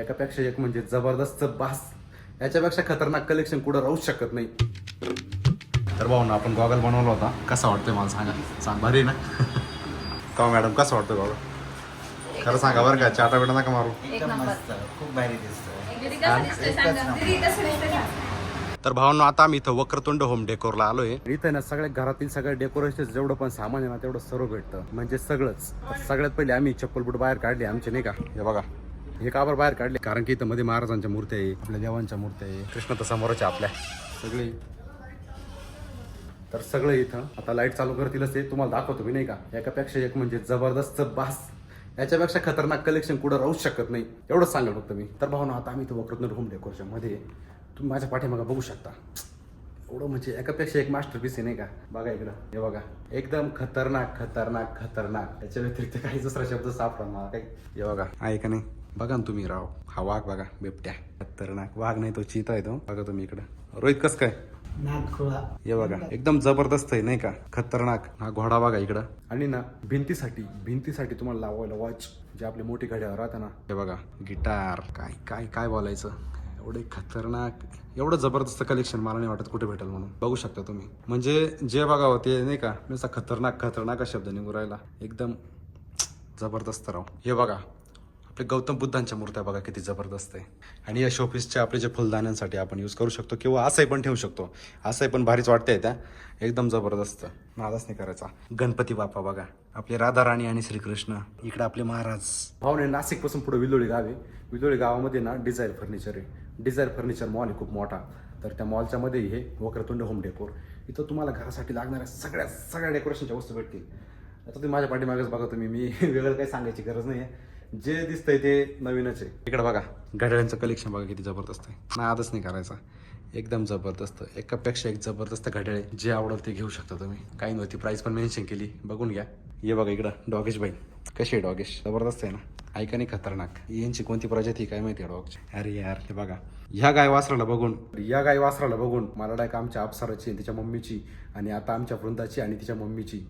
एकापेक्षा एक म्हणजे जबरदस्त बास. याच्यापेक्षा खतरनाक कलेक्शन कुठं राहूच शकत नाही. तर भाऊ ना आपण गॉगल बनवला होता. कसा वाटतोय मला सांगा. सांग भारी ना? का मॅडम कसं वाटतं गॉगल खरं सांगा बरं का चाटा बिटा नका मारू. खूप भारी तर भावांनो आता आम्ही इथं वक्रतुंड होम डेकोरला आलोय. इथं ना सगळ्या घरातील सगळ्या डेकोरेशन जेवढं पण सामान आहे ना तेवढं सर्व भेटतं. म्हणजे सगळंच. सगळ्यात पहिले आम्ही चप्पल बुट बाहेर काढले आमचे नाही का? हे बघा. हे काबर बाहेर काढले? कारण की इथं मध्ये महाराजांच्या मूर्त्या आहे आपल्या देवांच्या मूर्त्या आहे. कृष्ण तर आपल्या. सगळे. तर सगळं इथं. आता लाइट चालू करतीलच ते. तुम्हाला दाखवतो मी नाही का? एकापेक्षा एक म्हणजे जबरदस्त बास. याच्यापेक्षा खतरनाक कलेक्शन कुठं राहूच शकत नाही. एवढंच सांगेल फक्त मी. तर भाऊ ना आता आम्ही इथं वक्रतुंड होम डेकोरेशनमध्ये तुम्ही माझ्या पाठीमागा बघू शकता. एवढं म्हणजे एकापेक्षा एक मास्टर पीस आहे नाही का? बघा इकडं. हे बघा. एकदम खतरनाक खतरनाक खतरनाक. त्याच्या व्यतिरिक्त काही दुसरा शब्द सापडा मला काही. हे बघा. आहे का नाही? बघा ना तुम्ही राव. हा वाघ बघा बिबट्या. खतरनाक. वाघ नाही तो चिता आहे तो. बघा तुम्ही इकडं. रोहित कस काय? हे बघा. एकदम जबरदस्त आहे नाही का? खतरनाक. हा घोडा बघा इकडं. आणि ना भिंतीसाठी भिंतीसाठी तुम्हाला लावायला वॉच जे आपली मोठी घड्याळ राहते ना. हे बघा गिटार. काय काय काय बोलायचं? एवढे खतरनाक. एवढं जबरदस्त कलेक्शन मला नाही वाटत कुठे भेटेल म्हणून. बघू शकता तुम्ही. म्हणजे जे बघावं ते नाही का? नुसता खतरनाक खतरनाक हा शब्द निघू राहिला. एकदम जबरदस्त राव. हे बघा आपले गौतम बुद्धांच्या मूर्त्या बघा किती जबरदस्त आहे. आणि या शोपीसच्या आपले जे फुलदाण्यांसाठी आपण यूज करू शकतो किंवा असंही पण ठेवू शकतो. असंही पण भारीच वाटतंय त्या. एकदम जबरदस्त. नादच नाही करायचा. गणपती बाप्पा बघा. आपले राधा राणी आणि श्रीकृष्ण. इकडे आपले महाराज. भाऊने नाशिकपासून पुढे विलोळी गाव आहे. विलोळी गावामध्ये ना डिझायर फर्निचर आहे. डिझायर फर्निचर मॉल आहे खूप मोठा. तर त्या मॉलच्या मध्ये हे वक्रतुंड होम डेकोर इथं तुम्हाला घरासाठी लागणाऱ्या सगळ्या सगळ्या डेकोरेशनच्या वस्तू भेटतील. आता तुम्ही माझ्या पाठीमागेच बघा तुम्ही. मी वेगळं काही सांगायची गरज नाही आहे जे दिसतंय ते नवीनच आहे. इकडे बघा घड्याळ्यांचं कलेक्शन बघा किती जबरदस्त आहे. ना आदच नाही करायचा. एकदम जबरदस्त. एकापेक्षा एक जबरदस्त घड्याळे जे आवडेल ते घेऊ शकता तुम्ही. काही नव्हती प्राईस पण मेन्शन केली. बघून घ्या. ये बघा इकडं डॉगेश बाई कशी आहे डॉगेश? जबरदस्त आहे ना? ऐका नाही खतरनाक. यांची कोणती प्रजाती काय माहिती आहे डॉगची? अरे यार हे बघा. ह्या गाय वासराला बघून. या गाय वासराला बघून मला डायक आमच्या अप्सराची आणि तिच्या मम्मीची आणि आता आमच्या वृंदाची आणि तिच्या मम्मीची.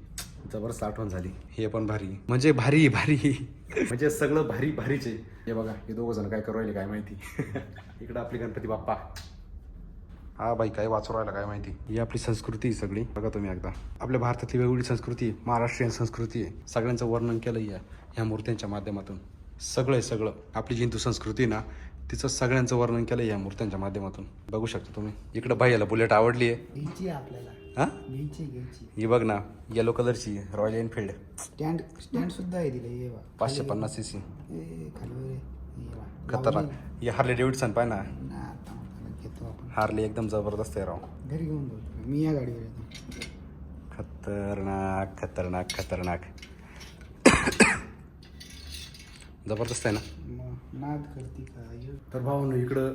जबरदस्त आठवण झाली. हे पण भारी. म्हणजे भारी भारी. म्हणजे सगळं भारी भारीचे. हे बघा हे दोघ जण काय करू राहिले काय माहिती. इकडं आपली गणपती बाप्पा. हा बाई काय वाचू राहिला काय माहिती? ही आपली संस्कृती आहे सगळी. बघा तुम्ही एकदा. आपल्या भारतातली वेगवेगळी संस्कृती आहे. महाराष्ट्रीयन संस्कृती आहे. सगळ्यांचं वर्णन केलं या ह्या मूर्त्यांच्या माध्यमातून. सगळं आहे सगळं. आपली जी हिंदू संस्कृती ना तिचं सगळ्यांचं वर्णन केलं या मूर्त्यांच्या माध्यमातून. बघू शकता तुम्ही. इकडं बाईला बुलेट आवडली आहे आपल्याला. हा? घ्यायची घ्यायची ही बघ ना येलो कलरची रॉयल एनफिल्ड स्टँड स्टँड सुद्धा आहे तिला बा. पाचशे पन्नास सी सी ए, खाली वर बा. खतरनाक. ही हार्ले डेव्हिडसन पाय ना. ना, आता मला घेतो आपण. हार्ले एकदम जबरदस्त आहे राव. घरी घेऊन जाऊ तुला. मी या गाडीवर येतो. खतरनाक खतरनाक खतरनाक. जबरदस्त आहे ना? मग नाद करते का? ये. तर भाऊ इकडं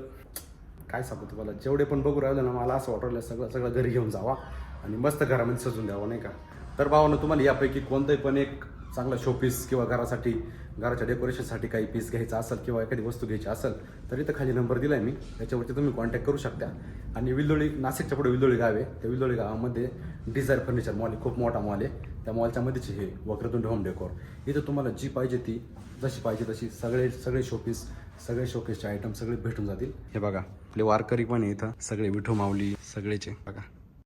काय सांगू तुम्हाला? जेवढे पण बघू राहिलं ना मला असं वाटलं सगळं सगळं घरी घेऊन जावा. आणि मस्त घरामध्ये सजून द्यावं नाही का? तर भावानं तुम्हाला यापैकी कोणतंही पण एक चांगला शोपीस किंवा घरासाठी घराच्या डेकोरेशनसाठी काही पीस घ्यायचा असेल किंवा एखादी वस्तू घ्यायची असेल तर इथं खाली नंबर दिला आहे मी. त्याच्यावरती तुम्ही कॉन्टॅक्ट करू शकता. आणि विल्लोळी नाशिकच्या पुढे विल्लोळी गाव आहे. त्या विल्लोळी गावामध्ये डिझायर फर्निचर मॉल खूप मोठा मॉल आहे. त्या मॉलच्या मध्येच हे वक्रतुंड होम डेकोर इथं तुम्हाला जी पाहिजे ती जशी पाहिजे तशी सगळे सगळे शोपीस सगळे शोकेसचे आयटम सगळे भेटून जातील. हे बघा आपले वारकरी पण आहे इथं. सगळे विठू माऊली सगळेचे. बघा.